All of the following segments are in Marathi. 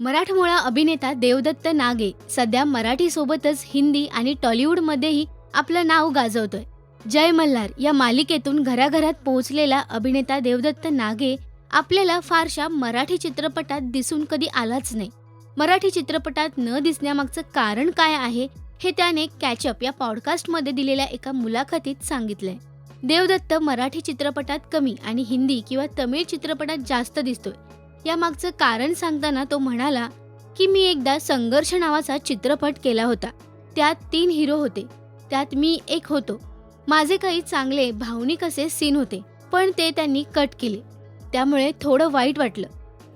मराठमोळा अभिनेता देवदत्त नागे सध्या मराठीसोबतच हिंदी आणि टॉलिवूडमध्येही आपलं नाव गाजवतोय. जय मल्हार या मालिकेतून घराघरात पोहोचलेला अभिनेता देवदत्त नागे आपल्याला फारशा मराठी चित्रपटात दिसून कधी आलाच नाही. मराठी चित्रपटात न दिसण्यामागचं कारण काय आहे हे त्याने कॅचअप या पॉडकास्टमध्ये दिलेल्या एका मुलाखतीत सांगितलंय. देवदत्त मराठी चित्रपटात कमी आणि हिंदी किंवा तमिळ चित्रपटात जास्त दिसतोय. यामागचं कारण सांगताना तो म्हणाला की मी एकदा संघर्ष नावाचा चित्रपट केला होता. त्यात तीन हिरो होते. त्यात मी एक होतो. माझे काही चांगले भावनिक असे सीन होते पण ते त्यांनी कट केले. त्यामुळे थोडं वाईट वाटलं.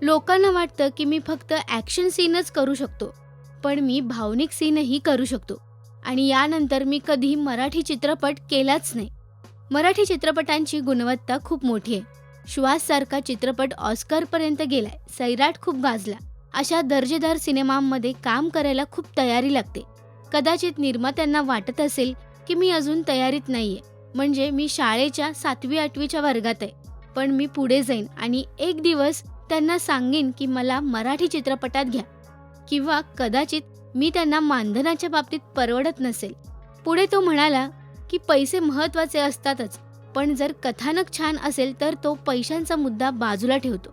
लोकांना वाटतं की मी फक्त ॲक्शन सीनच करू शकतो पण मी भावनिक सीनही करू शकतो. आणि यानंतर मी कधी मराठी चित्रपट केलाच नाही. मराठी चित्रपटांची गुणवत्ता खूप मोठी आहे. श्वाससारखा चित्रपट ऑस्करपर्यंत गेलाय. सैराट खूप गाजला. अशा दर्जेदार सिनेमांमध्ये काम करायला खूप तयारी लागते. कदाचित निर्मात्यांना वाटत असेल की मी अजून तयारीत नाहीये. म्हणजे मी शाळेच्या सातवी आठवीच्या वर्गात आहे. पण मी पुढे जाईन आणि एक दिवस त्यांना सांगेन की मला मराठी चित्रपटात घ्या. किंवा कदाचित मी त्यांना मानधनाच्या बाबतीत परवडत नसेल. पुढे तो म्हणाला की पैसे महत्त्वाचे असतातच. पण जर कथानक छान असेल तर तो पैशांचा मुद्दा बाजूला ठेवतो.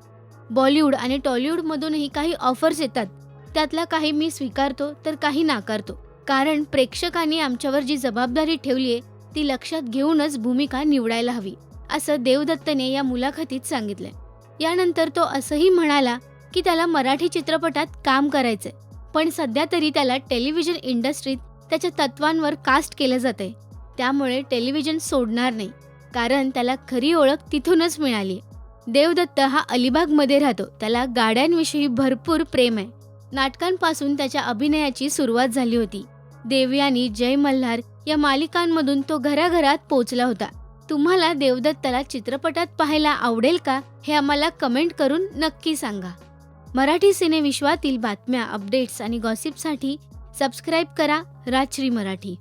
बॉलिवूड आणि टॉलिवूडमधूनही काही ऑफर्स येतात. त्यातला काही मी स्वीकारतो तर काही नाकारतो. कारण प्रेक्षकांनी आमच्यावर जी जबाबदारी ठेवली आहे ती लक्षात घेऊनच भूमिका निवडायला हवी असं देवदत्तने या मुलाखतीत सांगितलंय. यानंतर तो असंही म्हणाला की त्याला मराठी चित्रपटात काम करायचंय पण सध्या तरी त्याला टेलिव्हिजन इंडस्ट्रीत त्याच्या तत्वांवर कास्ट केलं जातंय. त्यामुळे टेलिव्हिजन सोडणार नाही. कारण त्याला खरी ओळख तिथूनच मिळाली. देवदत्त हा अलिबागमध्ये राहतो. त्याला गाड्यांविषयी भरपूर प्रेम आहे. नाटकांपासून त्याच्या अभिनयाची सुरुवात झाली होती. देवयानी जय मल्हार या मालिकांमधून तो घराघरात पोचला होता. तुम्हाला देवदत्ताला चित्रपटात पाहायला आवडेल का हे आम्हाला कमेंट करून नक्की सांगा. मराठी सिनेविश्वातील बातम्या अपडेट्स आणि गॉसिपसाठी सबस्क्राईब करा राजश्री मराठी.